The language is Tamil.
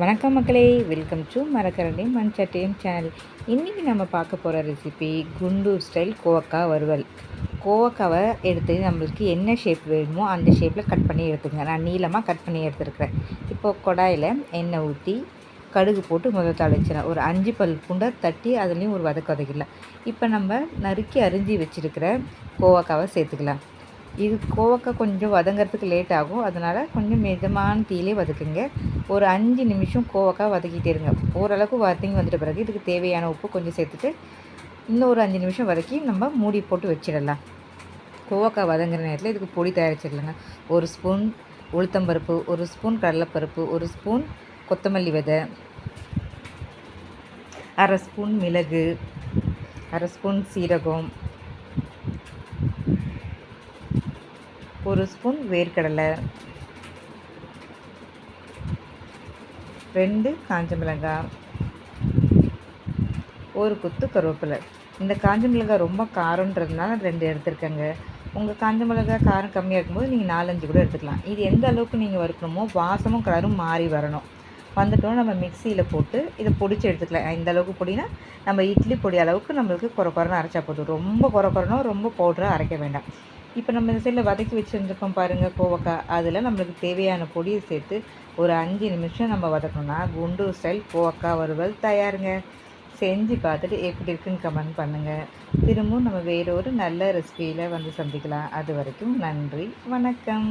வணக்கம் மக்களே. வெல்கம் டு மரக்கரண்டி மண் சட்டியம் சேனல் இன்றைக்கி நம்ம பார்க்க போகிற ரெசிபி குண்டூர் ஸ்டைல் கோவக்காய் வறுவல். கோவக்காவை எடுத்து நம்மளுக்கு என்ன ஷேப் வேணுமோ அந்த ஷேப்பில் கட் பண்ணி எடுத்துங்க நான் நீளமாக கட் பண்ணி எடுத்துருக்கிறேன். இப்போது கொடாயில் எண்ணெய் ஊற்றி கடுகு போட்டு முதல் தாளிச்சிடலாம் ஒரு அஞ்சு பல் பூண்டை தட்டி அதுலேயும் ஒரு வதக்க வதக்கிடலாம். இப்போ நம்ம நறுக்கி அரிஞ்சு வச்சுருக்கிற கோவக்காவை சேர்த்துக்கலாம். இது கோவக்காய் கொஞ்சம் வதங்கிறதுக்கு லேட் ஆகும். அதனால் கொஞ்சம் மிதமான தீயிலே வதக்குங்க. ஒரு அஞ்சு நிமிஷம் கோவக்காய் வதக்கிட்டே இருங்க. ஓரளவுக்கு வதங்கி வந்துட்ட பிறகு இதுக்கு தேவையான உப்பு கொஞ்சம் சேர்த்துட்டு இன்னும் ஒரு அஞ்சு நிமிஷம் வதக்கி நம்ம மூடி போட்டு வச்சிடலாம். கோவக்காய் வதங்குற நேரத்தில் இதுக்கு பொடி தயாரிச்சிடலாங்க. ஒரு ஸ்பூன் உளுத்தம்பருப்பு ஒரு ஸ்பூன் கடலைப்பருப்பு ஒரு ஸ்பூன் கொத்தமல்லி விதை அரை ஸ்பூன் மிளகு அரை ஸ்பூன் சீரகம் ஒரு ஸ்பூன் வேர்க்கடலை ரெண்டு காஞ்ச மிளகாய் ஒரு குத்து கருவேப்பிலை. இந்த காஞ்ச மிளகாய் ரொம்ப காரன்றதுனால ரெண்டு எடுத்துருக்கேங்க. உங்கள் காஞ்ச மிளகாய் காரம் கம்மியாக இருக்கும்போது நீங்கள் நாலஞ்சு கூட எடுத்துக்கலாம். இது எந்த அளவுக்கு நீங்கள் வறுக்கணுமோ வாசமும் கலரும் மாறி வரணும். வந்துட்டோம் நம்ம மிக்சியில் போட்டு இதை பொடிச்சு எடுத்துக்கலாம். இந்த அளவுக்கு பொடினா நம்ம இட்லி பொடி அளவுக்கு நம்மளுக்கு குறை குறைன்னு அரைச்சா போதும். ரொம்ப குறை குறைனோ ரொம்ப பவுடராக அரைக்க வேண்டாம். இப்போ நம்ம இந்த சைடில் வதக்கி வச்சுருந்துருக்கோம் பாருங்கள் கோவக்காய். அதில் நம்மளுக்கு தேவையான பொடியை சேர்த்து ஒரு அஞ்சு நிமிஷம் நம்ம வதக்கணும்னா குண்டு ஸ்டைல் கோவக்காய் வறுவல் தயாருங்க. செஞ்சு பார்த்துட்டு எப்படி இருக்குன்னு கமெண்ட் பண்ணுங்கள் திரும்பவும் நம்ம வேறொரு நல்ல ரெசிபியில் வந்து சந்திக்கலாம். அது வரைக்கும் நன்றி வணக்கம்.